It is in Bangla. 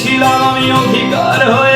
পেয়েছিলাম আমি অধিকার হয়ে